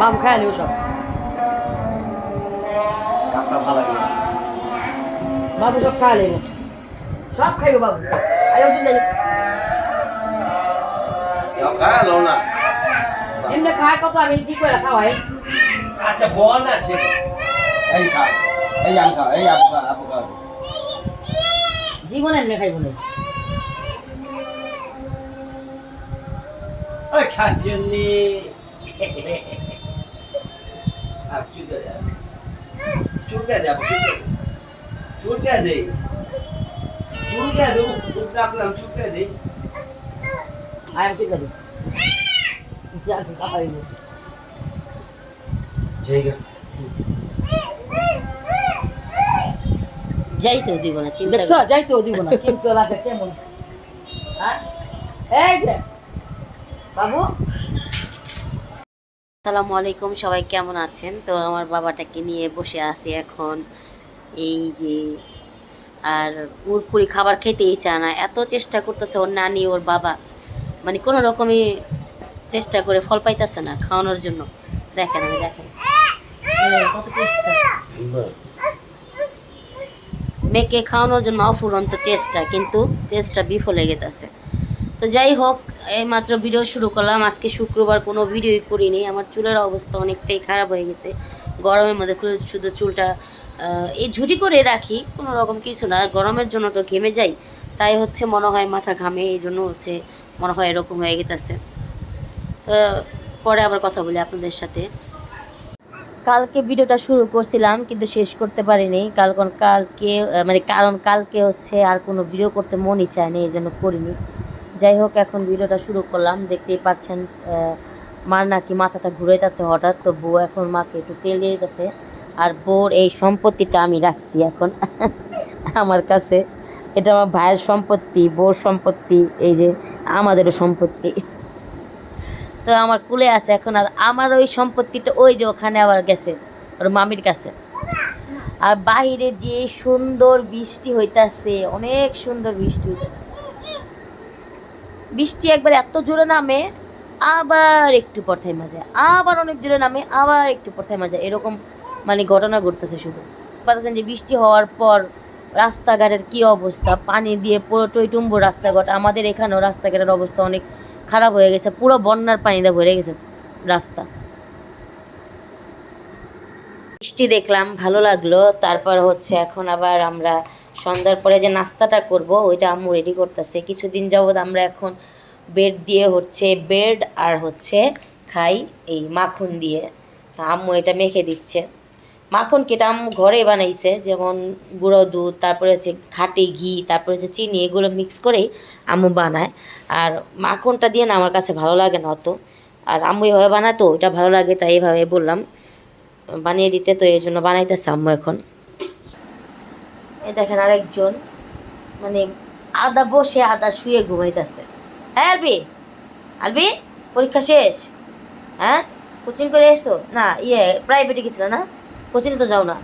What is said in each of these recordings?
বাবু খায় নিও সব। কাপটা ভালো লাগে। বাবু সব খায় নেব সব খাইব বাবু আয়ো খালো না। এমনি খায় কত আমি কি করে খাওয়াই? আচ্ছা বল না ছে এই খা এই আম খা এই আপু খা আপু খা। জীবনে এমনি খাইব না। ওই খাজলি আপ চুকে যা চুকে যা চুকে দে। চুকে দে। রাখলাম চুকে দে। আয় আমি ঠিক আছে খাওয়াইব জায়গা। যাইতে দিব না চিন্তা দেখছ যাইতেও দিব না। কিন্তু লাগে কেমন? হ্যাঁ? এই যে বাবু। আসসালামু আলাইকুম, সবাই কেমন আছেন? তো আমার বাবাটাকে নিয়ে বসে আছি এখন। এই যে, আর পুরপুরি খাবার খেতেই চায় না। এত চেষ্টা করতেছে ওর নানি, ওর বাবা। মানে কোনো রকমই চেষ্টা করে ফল পাইতেছে না খাওয়ানোর জন্য। দেখেন, আমি দেখেন। কত চেষ্টা। মেয়েকে খাওয়ানোর জন্য অফুরন্ত চেষ্টা, কিন্তু চেষ্টা বিফলে গেতেছে। তো যাই হোক এইমাত্র ভিডিও শুরু করলাম। আজকে শুক্রবার কোনো ভিডিওই করিনি। আমার চুলের অবস্থা অনেকটাই খারাপ হয়ে গেছে। গরমের মধ্যে শুধু- শুধু চুলটা এই ঝুটি করে রাখি, কোনো রকম কিছু না। গরমের জন্য তো ঘেমে যাই। তাই হচ্ছে মনে হয় মাথা ঘামে, এই জন্য হচ্ছে মনে হয় এরকম হয়ে গেতেছে। তো পরে আবার কথা বলি আপনাদের সাথে। কালকে ভিডিওটা শুরু করছিলাম, কিন্তু শেষ করতে পারিনি। কারণ কালকে মানে কারণ কালকে হচ্ছে আর কোনো ভিডিও করতে মনই চায়নি এই জন্য করিনি। যাই হোক, এখন ভিডিওটা শুরু করলাম। দেখতেই পাচ্ছেন মার নাকি মাথাটা ঘুরাইতেছে হঠাৎ। তো বউ এখন মাকে একটু তেল দিয়ে দিতেছে। আর বউর এই সম্পত্তিটা আমি রাখছি এখন আমার কাছে। এটা আমার ভাইয়ের সম্পত্তি, বউর সম্পত্তি, এই যে আমাদেরও সম্পত্তি। তো আমার কুলে আছে এখন, আর আমার ওই সম্পত্তিটা ওই যে ওখানে আবার গেছে, ওর মামির কাছে। আর বাইরে যে সুন্দর বৃষ্টি হইতাছে, অনেক সুন্দর বৃষ্টি হইতাছে। বৃষ্টি একবার এত জোরে নামে, আবার একটু পর থাইমা যায় আবার অনেক জোরে নামে, আবার একটু পর থাইমা যায় এরকম মানে ঘটনা ঘটতেছে শুধু। পাচ্ছেন যে বৃষ্টি হওয়ার পর রাস্তাঘাটের কি অবস্থা? পানি দিয়ে পুরো টইটুম্বু রাস্তাঘাট, আমাদের এখানেও রাস্তাঘাটের অবস্থা অনেক খারাপ হয়ে গেছে, পুরো বন্যার পানিতে ভরে গেছে রাস্তা। বৃষ্টি দেখলাম, ভালো লাগল, তারপর হচ্ছে এখন আবার আমরা সন্ধ্যার পরে যে নাস্তাটা করব, ওইটা আম্মু রেডি করতেছে। কিছুদিন যাবৎ আমরা এখন বেড দিয়ে হচ্ছে বেড আর হচ্ছে খাই এই মাখন দিয়ে। তা আম্মু এটা মেখে দিচ্ছে। মাখন কেটা আম্মু ঘরে বানাইছে? যেমন গুঁড়ো দুধ, তারপরে হচ্ছে খাঁটি ঘি, তারপরে হচ্ছে চিনি, এগুলো মিক্স করেই আম্মু বানায়। আর মাখনটা দিয়ে না আমার কাছে ভালো লাগে না অত। আর আম্মু এভাবে বানায় তো, ওইটা ভালো লাগে, তাই এভাবে বললাম। বানিয়ে দিতে তো এই জন্য বানাইতেছে আম্মু এখন। এই দেখেন আরেকজন মানে আদা বসে আদা শুয়ে ঘুমাইতেছে। হ্যাঁ আলবি? আলবি, পরীক্ষা শেষ? হ্যাঁ? কোচিং করে এসছো? না ইয়ে প্রাইভেটে গেছিল না? কোচিংয়ে তো যাও না।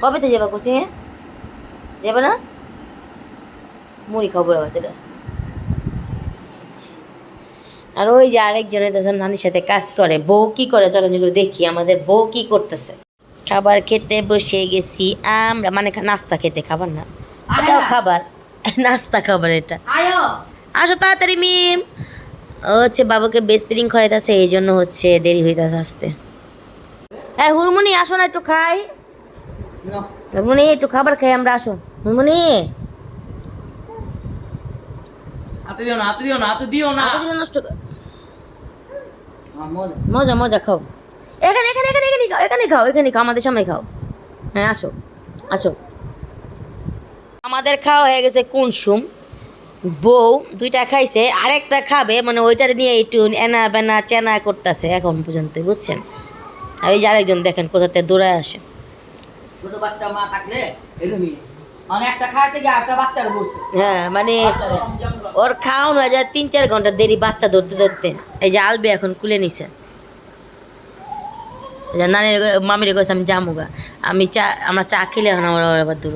কবে তো যাবা কোচিংয়ে? যাবে না? মুড়ি খাব এবার আর ওই যে আরেকজনের দেশের নানির সাথে কাজ করে। বউ কি করে চলো দেখি, আমাদের বউ কি করতেছে। খাবার খেতে বসে গেছি। আমরা মানে নাস্তা খেতে খাবার না। এটাও খাবার। নাস্তা খাবার এটা। আসো তাড়াতাড়ি মিম। হচ্ছে বাবাকে বেস স্প্রিং করাইতেছে এই জন্য হচ্ছে দেরি হইতেছে আসতে। হ্যাঁ হুরমুনি আসো না একটু খাই. হুরমুনি একটু খাবার খাই আমরা আসো। হুরমুনি। মজা মজা খাও। এখানে এখানে এখানে এখানে খাও এখানে খাও এখানে খাও আমাদের সামনে খাও। হ্যাঁ আসো আসো। আমাদের খাওয়া হয়ে গেছে কুনসুম। বউ দুইটা খাইছে আরেকটা খাবে মানে ওইটার নিয়ে একটু এনা বেনা চেনা করতেছে এখন পর্যন্ত বুঝছেন? আর ওই যে আরেকজন দেখেন কোথাতে দৌড়ায় আসে। ছোট বাচ্চা মা থাকলে এরকমই মানে হ্যাঁ মানে ওর খাওয়ানো যায় তিন চার ঘণ্টা দেরি বাচ্চা ধরতে ধরতে। এই যে আলবে এখন কুলে নিছে। নানির মামির কাছে আমি জামুগা আমি চা আমরা চা খেলে এখন আমার আবার দূর